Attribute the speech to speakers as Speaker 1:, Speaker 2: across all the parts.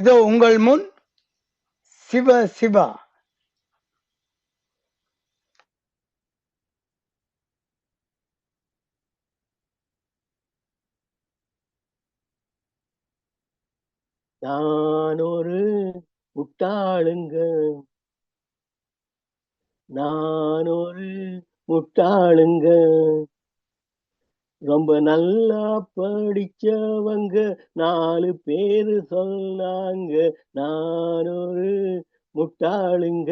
Speaker 1: இதோ உங்கள் முன் சிவ சிவா.
Speaker 2: நான் ஒரு முட்டாளுங்க. நான் ஒரு முட்டாளுங்க. ரொம்ப நல்லா படிச்சவங்க நாலு பேரு சொன்னாங்க. நான் ஒரு முட்டாளுங்க.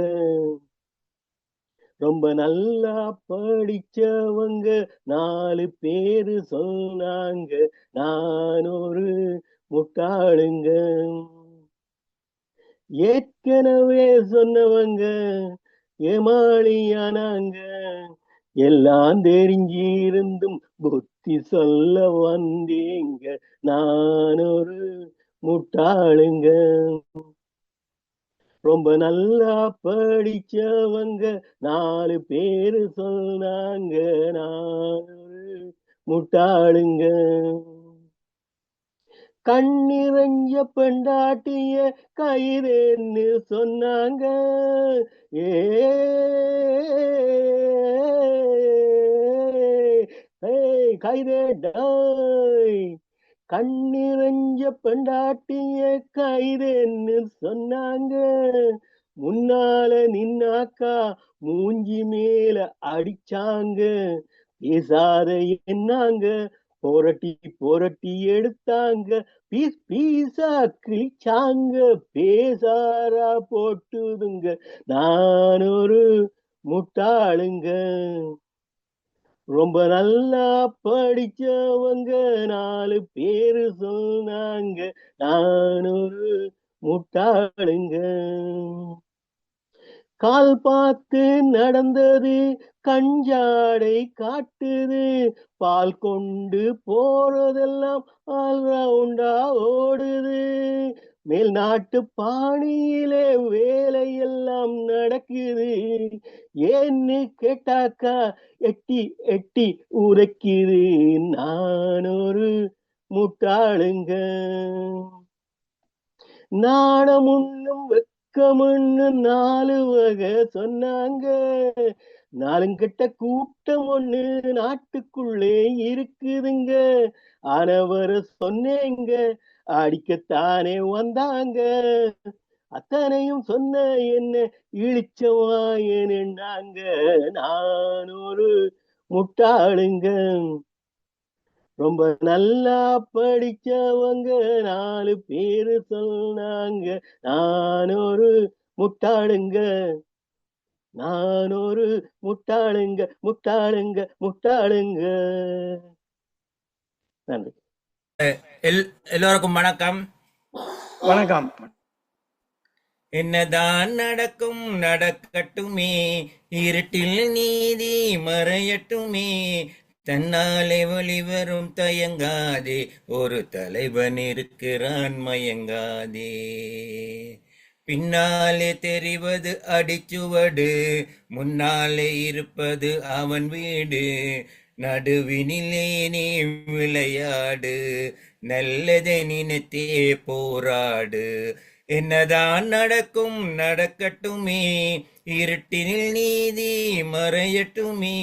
Speaker 2: ரொம்ப நல்லா படிச்சவங்க நாலு பேரு சொன்னாங்க. நான் ஒரு முட்டாளுங்க. ஏற்கனவே சொன்னவங்க ஏமாளியானாங்க. எல்லாம் தெரிஞ்சிருந்தும் புத்தி சொல்ல வந்தீங்க. நான் ஒரு முட்டாளுங்க. ரொம்ப நல்லா படிச்சவங்க. நாலு பேரு சொன்னாங்க. நான் ஒரு முட்டாளுங்க. கண்ணிறஞ்ச பெண்டாட்டிய கயிறேன்னு சொன்னாங்க. ஏ கைதேடாய் கண்ணிறஞ்ச பெண்டாட்டிய கைதேன்னு சொன்னாங்க. முன்னால நின்னாக்கா மூஞ்சி மேல அடிச்சாங்க. பேசாத என்னாங்க? புரட்டி புரட்டி எடுத்தாங்க. பீஸ் பீஸா கிழிச்சாங்க. பேசாரா போட்டுதுங்க. நான் ஒரு முட்டாளுங்க. ரொம்ப நல்லா படிச்சவங்க நாலு பேரு சொன்னாங்க. நான் ஒரு முட்டாளுங்க. கால் பார்த்து நடந்தது கஞ்சாடை காட்டுது. பால் கொண்டு போறதெல்லாம் ஆல்ரவுண்டா ஓடுது. மேல் நாட்டு பாணியிலே ஏன்னு கேட்டாக்கா எட்டி எட்டி உரைக்குது நான் ஒரு முட்டாளுங்க. நாணம் உண்ணும் வெக்கமுன்னு நாலு வகை சொன்னாங்க. நாலுங்கிட்ட கூட்டம் ஒண்ணு நாட்டுக்குள்ளே இருக்குதுங்க. ஆனவர சொன்னேங்க அடிக்கத்தானே வந்தாங்க. அத்தனையும் சொன்ன என்ன இழிச்சவாயனாங்க நான் ஒரு முட்டாளுங்க. ரொம்ப நல்லா படிச்சவங்க நாலு பேரு சொன்னாங்க. நான் ஒரு முட்டாளுங்க. நான் ஒரு முட்டாளுங்க முட்டாளுங்க முட்டாளுங்க. நன்றி.
Speaker 3: எல் எல்லோருக்கும் வணக்கம்.
Speaker 1: வணக்கம்.
Speaker 3: என்னதான் நடக்கும் நடக்கட்டுமே. இருட்டில் நீதி மறையட்டுமே. தன்னாலே வழிவரும் தயங்காதே. ஒரு தலைவன் இருக்கிறான் மயங்காதே. பின்னாலே தெரிவது அடிச்சுவடு. முன்னாலே இருப்பது அவன் வீடு. நடுவினிலே நீ விளையாடு. நல்லதை நினைத்தே போராடு. என்னதான் நடக்கும் நடக்கட்டுமே. இருட்டினில் நீதி மறையட்டுமே.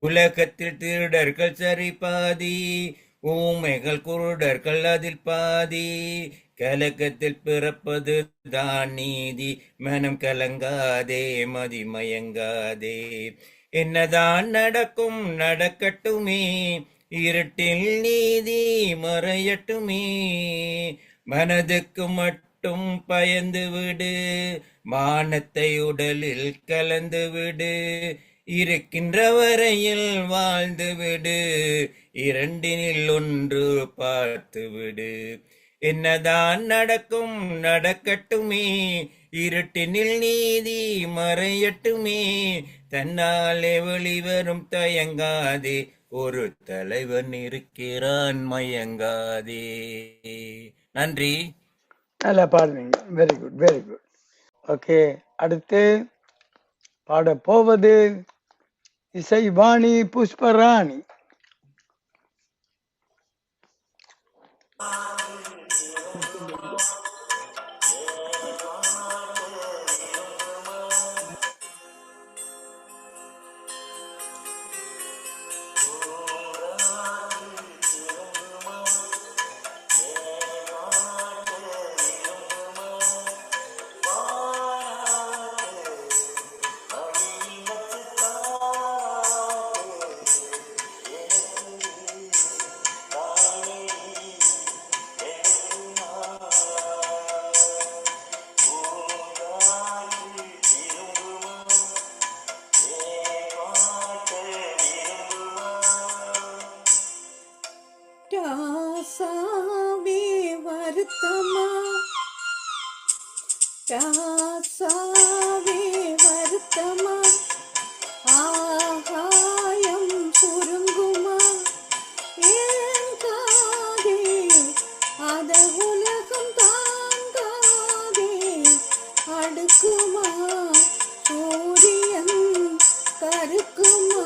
Speaker 3: உலகத்தில் திருடர்கள் சரி பாதி. ஊமைகள் குருடர்கள் அதில் பாதி. கலக்கத்தில் பிறப்பது தான் நீதி. மனம் கலங்காதே மதிமயங்காதே என்னதான் நடக்கும் நடக்கட்டுமே. இருட்டில் நீதி மறையட்டுமே. மனதுக்கு மட்டும் பயந்து விடு. மானத்தை உடலில் கலந்து விடு. இருக்கின்ற வரையில் வாழ்ந்து விடு. இரண்டினில் ஒன்று பார்த்து விடு. என்னதான் நடக்கும் நடக்கட்டுமே. இருட்டினில் நீதி மறையட்டுமே. தன்னாலே வெளிவரும் தயங்காதே. ஒரு தலைவன் இருக்கிறான் மயங்காதே. நன்றி.
Speaker 1: நல்லா பாடுறீங்க very good very good okay அடுத்து பாட போவது இசைவாணி புஷ்பராணி.
Speaker 4: வனத்துக்கு இதயம் கருக்குமா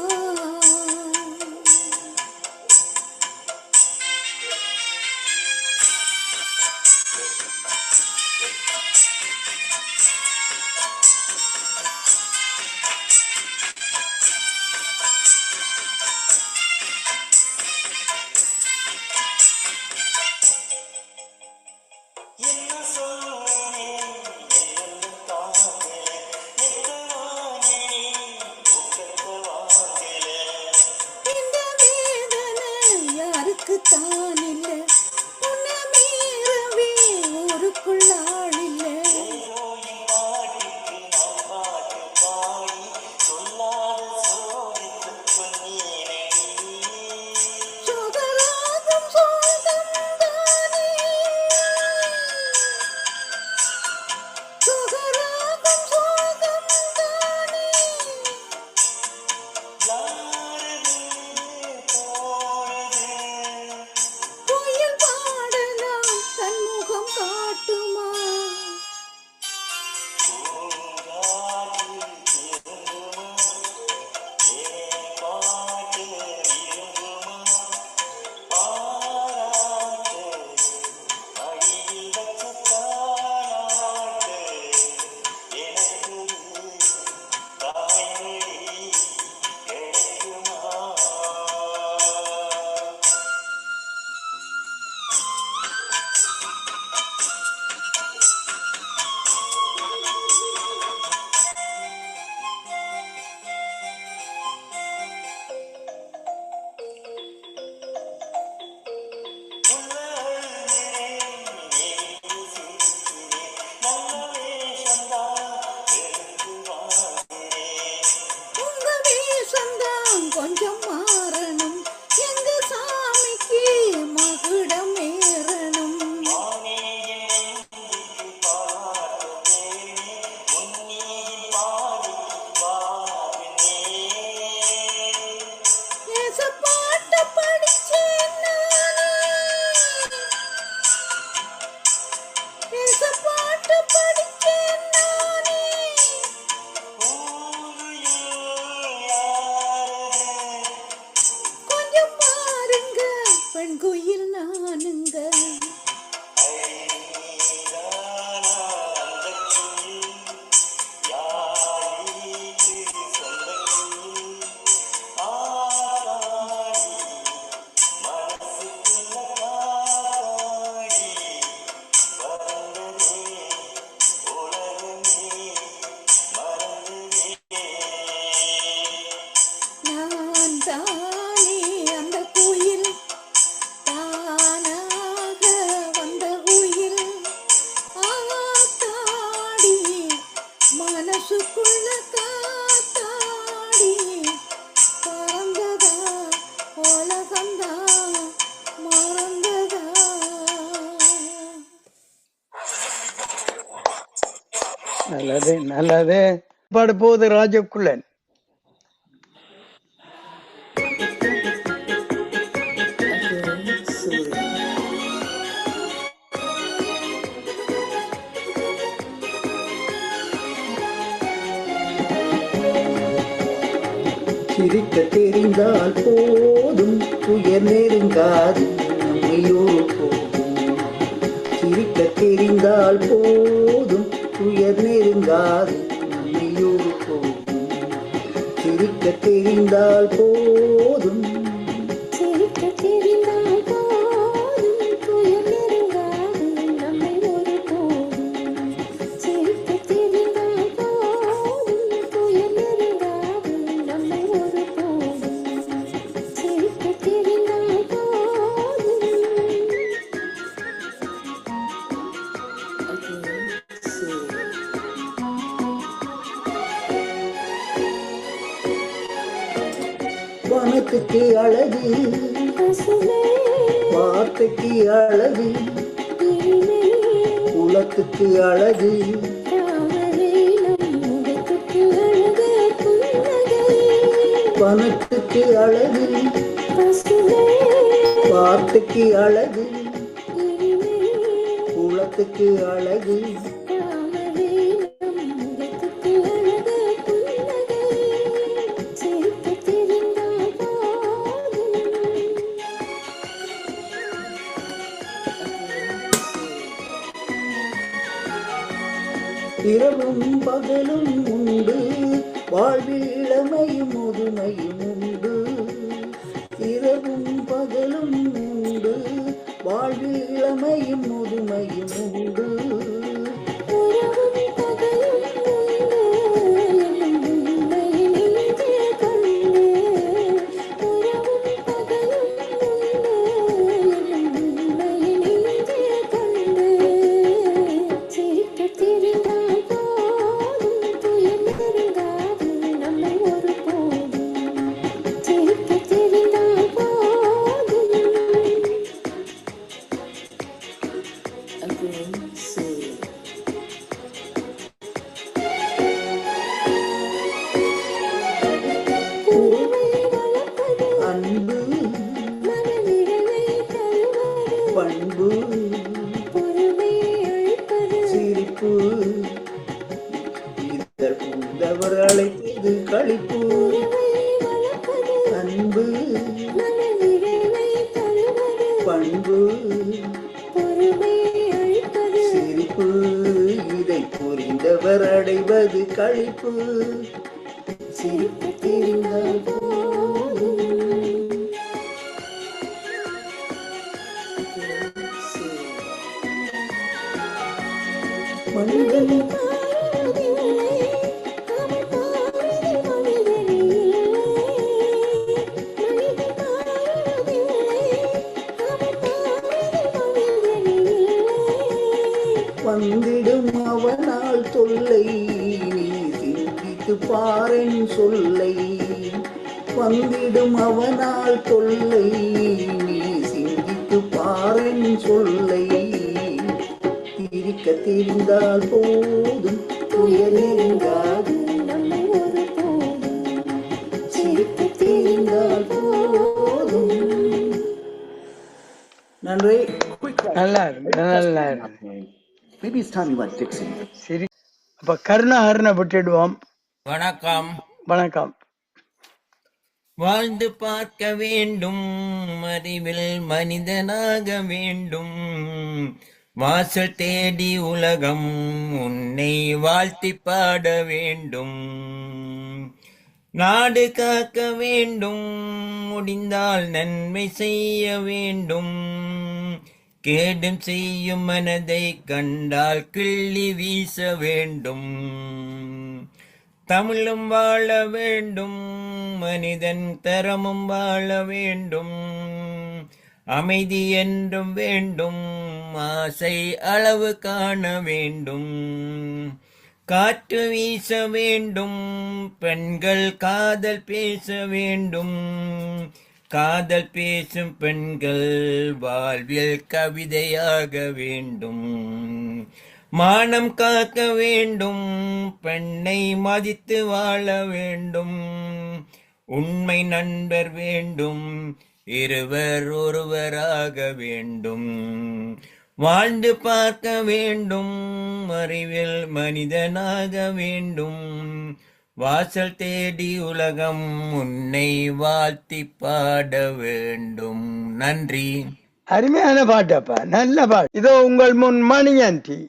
Speaker 4: தானே அந்த கோயில் தானாக வந்த உயில். ஆத்தாடி மனசுக்குள்ள காத்தாடி பறந்ததா உலகந்தா மறந்ததா?
Speaker 1: நல்லது நல்லது. பாடு போகுது ராஜகுள்ளன்
Speaker 5: சிரிக்க தெரிந்தால் போதும். துயர் நெருங்காது நம்மையோ போதும் சிரிக்க தெரிந்தால் போதும்.
Speaker 4: துயர் நெருங்காது நம்மையோ போதும் சிரிக்க தெரிந்தால் போதும்.
Speaker 5: அழகு வார்த்தைக்கு அழகு உலகத்துக்கு அழகு. வனத்துக்கு அழகு வார்த்தைக்கு அழகு உலகத்துக்கு அழகு. காதலும் உண்டு. வாழ்வில் இளமையும் முதுமையும் உண்டு. இரவும் பகலும் உண்டு. வாழ்வில் இளமையும் முதுமையும் உண்டு.
Speaker 4: Ooh.
Speaker 5: வந்திடும் அவனால் தொல்லை. நீ சிந்தித்து பாரன் சொல்லை. வந்திடும் அவனால் தொல்லை. நீ சிந்தித்து பாரன் சொல்லை. திரிக்க தெரிந்தால் போதும் துயர் நெருங்காது.
Speaker 4: நம்மை ஒருபோதும்
Speaker 5: சிரிக்க தெரிந்தால் போதும். நன்றி.
Speaker 1: நல்லா இருக்கு நல்லா இருக்கு.
Speaker 5: Maybe it's time you went Dixie.
Speaker 1: சரி அப்ப கருணாகரனை விட்டுடுவோம்
Speaker 3: வணக்கம்
Speaker 1: வணக்கம்
Speaker 3: வாழ்ந்து பார்க்க வேண்டும். அறிவில் மனிதனாக வேண்டும். வாசல் தேடி உலகம் உன்னை வாழ்த்தி பாட வேண்டும். நாடு காக்க வேண்டும். முடிந்தால் நன்மை செய்ய வேண்டும். கேடும் செய்யும் மனதை கண்டால் கிள்ளி வீச வேண்டும். தமிழும் வாழ வேண்டும். மனிதன் தரமும் வாழ வேண்டும். அமைதி என்றும் வேண்டும். ஆசை அளவு காண வேண்டும். காற்று வீச வேண்டும். பெண்கள் காதல் பேச வேண்டும். காதல் பேசும் பெண்கள் வாழ்வில் கவிதையாக வேண்டும். மானம் காக்க வேண்டும். பெண்ணை மதித்து வாழ வேண்டும். உண்மை நண்பர் வேண்டும். இருவர் ஒருவராக வேண்டும். வாழ்ந்து பார்க்க வேண்டும். அறிவில் மனிதனாக வேண்டும். வாசல் தேடி உலகம் உன்னை வாழ்த்தி பாட வேண்டும். நன்றி.
Speaker 1: அருமையான பாட்டப்பா நல்ல பாட்டு. இதோ உங்கள் முன் மணியன்டி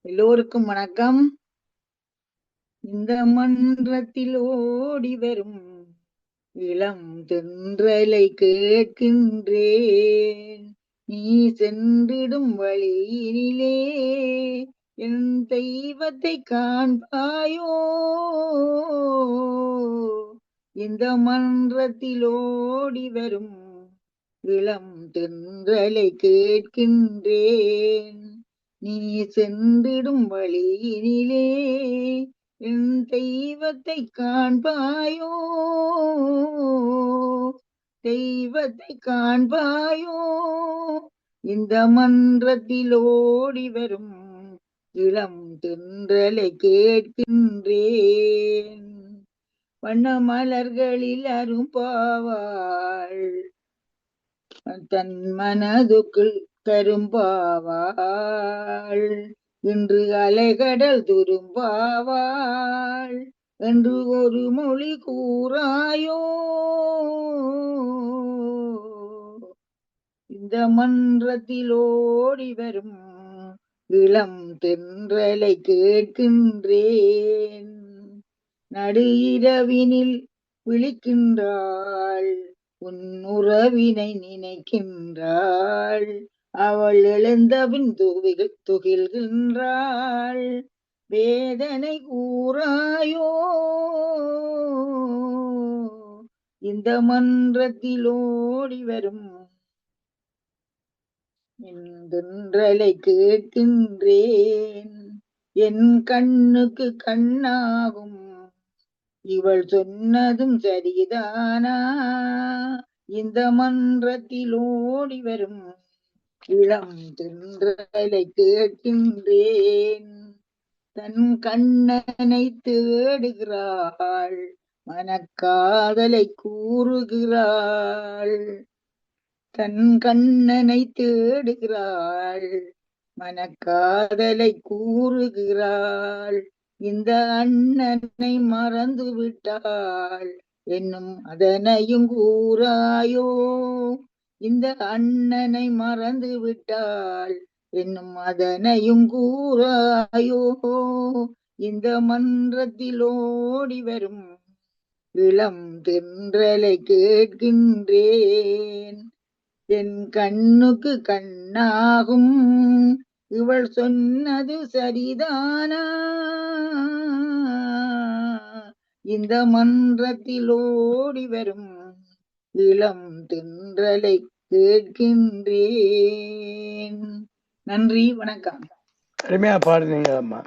Speaker 6: எல்லோருக்கும் வணக்கம். இந்த மன்றத்தில் ஓடி வரும் இளம் தென்றலை கேட்கின்றேன். நீ சென்றிடும் வழியினிலே என் தெய்வத்தை காண்பாயோ? இந்த மன்றத்திலோடி வரும்? இளம் தென்றலை கேட்கின்றேன். நீ சென்றிடும் வழியினிலே என் தெய்வத்தை காண்பாயோ? தெய்வத்தை காண்பாயோ? இந்த மன்றத்தில் ஓடி வரும்? இளம் தென்றலை கேட்கின்றேன். வண்ண மலர்களில் அரும்பாவாள். தன் மனதுக்குள் கரும்பாவாள். இன்று அலைகடல் துரும்பாவாள். என்று ஒரு மொழி கூறாயோ? இந்த மன்றத்தில் ஓடி வரும் இளம் தென்றலை கேட்கின்றேன். நடு இரவினில் விழிக்கின்றாள். உன் உறவினை நினைக்கின்றாள். அவள் எழுந்தபின் துகில் துகில்கின்றாள். வேதனை கூறாயோ? இந்த மன்றத்தில் ஓடி வரும் என்றலை கேட்கின்றேன். என் கண்ணுக்கு கண்ணாகும். இவள் சொன்னதும் சரிதானா? இந்த மன்றத்தில் ஓடி வரும். இளம் தென்றலை கேட்கின்றேன். தன் கண்ணனை தேடுகிறாள். மனக்காதலை கூறுகிறாள். தன் கண்ணனை தேடுகிறாள் மனக்காதலை கூறுகிறாள். இந்த அண்ணனை மறந்து விட்டாள் என்னும் அதனையும் கூறாயோ? இந்த அண்ணனை மறந்து விட்டாள் என்னும் அதனையும் கூறாயோ? இந்த மன்றத்தில் ஓடி வரும் இளம் தென்றலை கேட்கின்றேன். என் கண்ணுக்கு கண்ணாகும். இவள் சொன்னது சரிதானா? இந்த மன்றத்தில் ஓடி வரும் இளம் தின்றலை கேட்கின்றேன். நன்றி வணக்கம்.
Speaker 1: அருமையா பாடுனீங்க அம்மா.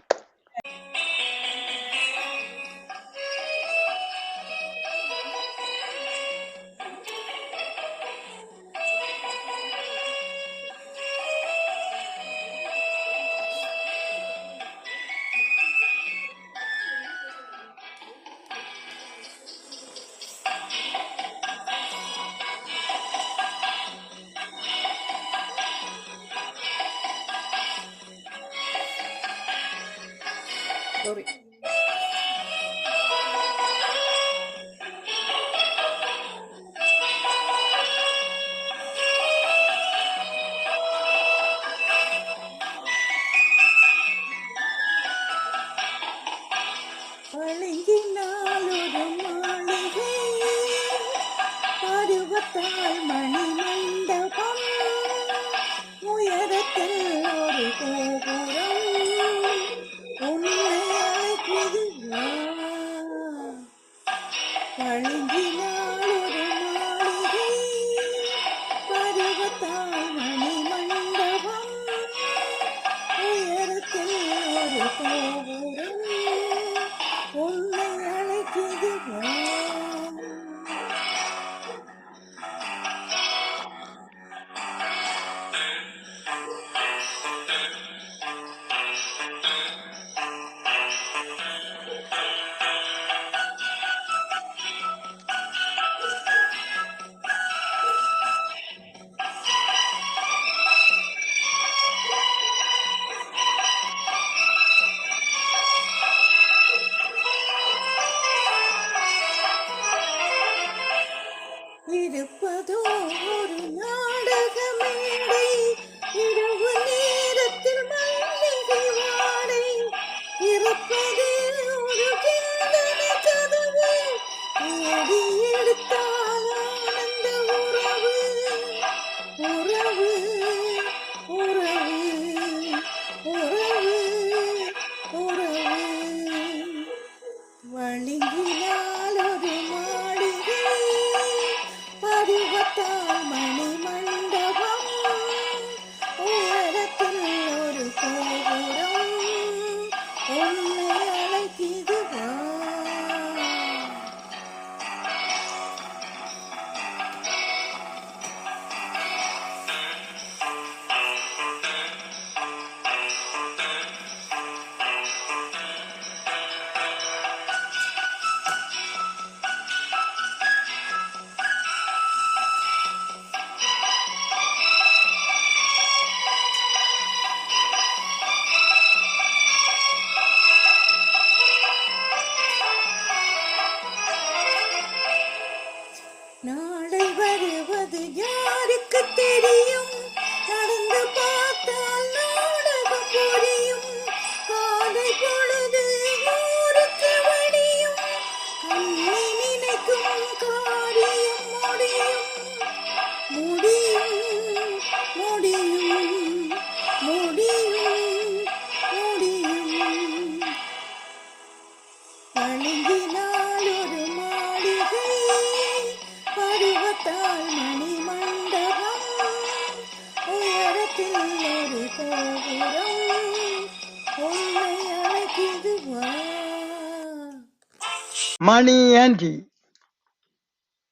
Speaker 1: நன்றி.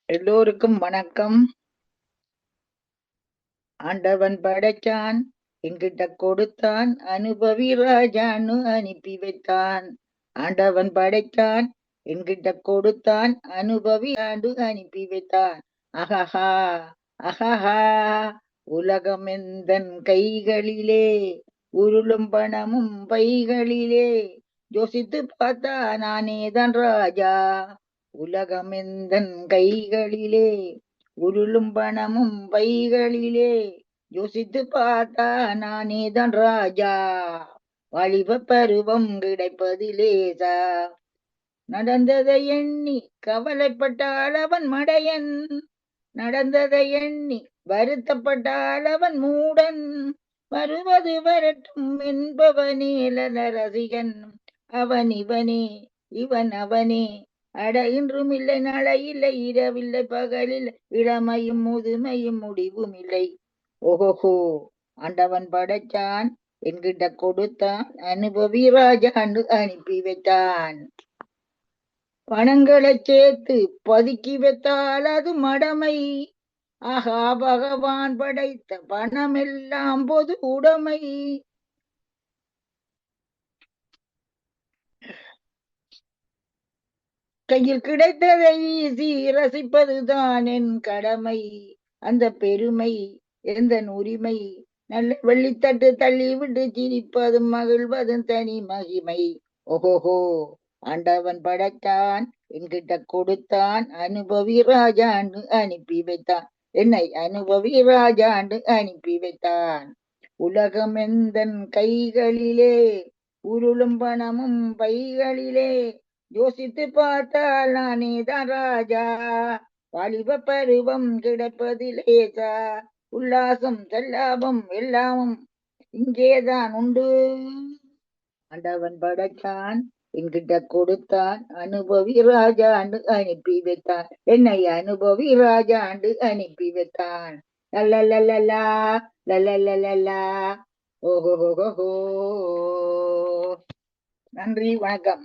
Speaker 6: எல்லோருக்கும் வணக்கம். ஆண்டவன் படைச்சான் எங்கிட்ட கொடுத்தான் அனுபவி ராஜான்னு அனுப்பி வைத்தான். ஆண்டவன் படைத்தான் என்கிட்ட கொடுத்தான் அனுபவி ஆண்டு அனுப்பி வைத்தான். அஹஹா அஹஹா உலகம் எந்தன் கைகளிலே? உருளும் பணமும் பைகளிலே? யோசித்து பார்த்தா நானே தான் ராஜா. உலகமெந்தன் கைகளிலே உருளும் பணமும் பைகளிலே. யோசித்து பார்த்தா நானே தான் ராஜா வாலிப பருவம் கிடைப்பதிலேசா நடந்ததை எண்ணி கவலைப்பட்டால் அவன் மடையன் நடந்ததை எண்ணி வருத்தப்பட்டால் அவன் மூடன். வருவது வரட்டும் என்பவனே லல ரசிகன் அவன் இவனே இவன் அவனே. அட இன்றும் இல்லை நாளை இல்லை இரவில்லை பகலில் இளமையும் முதுமையும் முடிவும் இல்லை. ஓஹோஹோ ஆண்டவன் படைச்சான் என்கிட்ட கொடுத்தான் அனுபவி ராஜாண்டு அனுப்பி வைத்தான். பணங்களை சேர்த்து பதுக்கி வைத்தால் அது மடமை. ஆஹா பகவான் படைத்த பணம் எல்லாம் பொது உடைமை. கையில் கிடைத்ததை வீசி ரசிப்பதுதான் என் கடமை. அந்த பெருமை எந்த உரிமை? நல்ல வெள்ளித்தட்டு தள்ளி விட்டு சிரிப்பதும் மகிழ்வதும் தனி மகிமை. ஓஹோஹோ ஆண்டவன் படைத்தான் என்கிட்ட கொடுத்தான் அனுபவி ராஜாண்டு அனுப்பி வைத்தான். என்னை அனுபவி ராஜாண்டு அனுப்பி வைத்தான். உலகம் எந்தன் கைகளிலே உருளும் பணமும் பைகளிலே யோசித்து பார்த்தால் நானே தான் ராஜா. வாலிப பருவம் கிடப்பது லேசா. உல்லாசம் செல்லாபம் எல்லாமும் இங்கேதான் உண்டு. ஆண்டவன் படைத்தான் என்கிட்ட கொடுத்தான். அனுபவி ராஜாண்டு அனுப்பி வைத்தான் என்னை அனுபவி ராஜாண்டு அனுப்பி வைத்தான் லல்லலலலா லல்லலலலா ஓஹோ நன்றி வணக்கம்.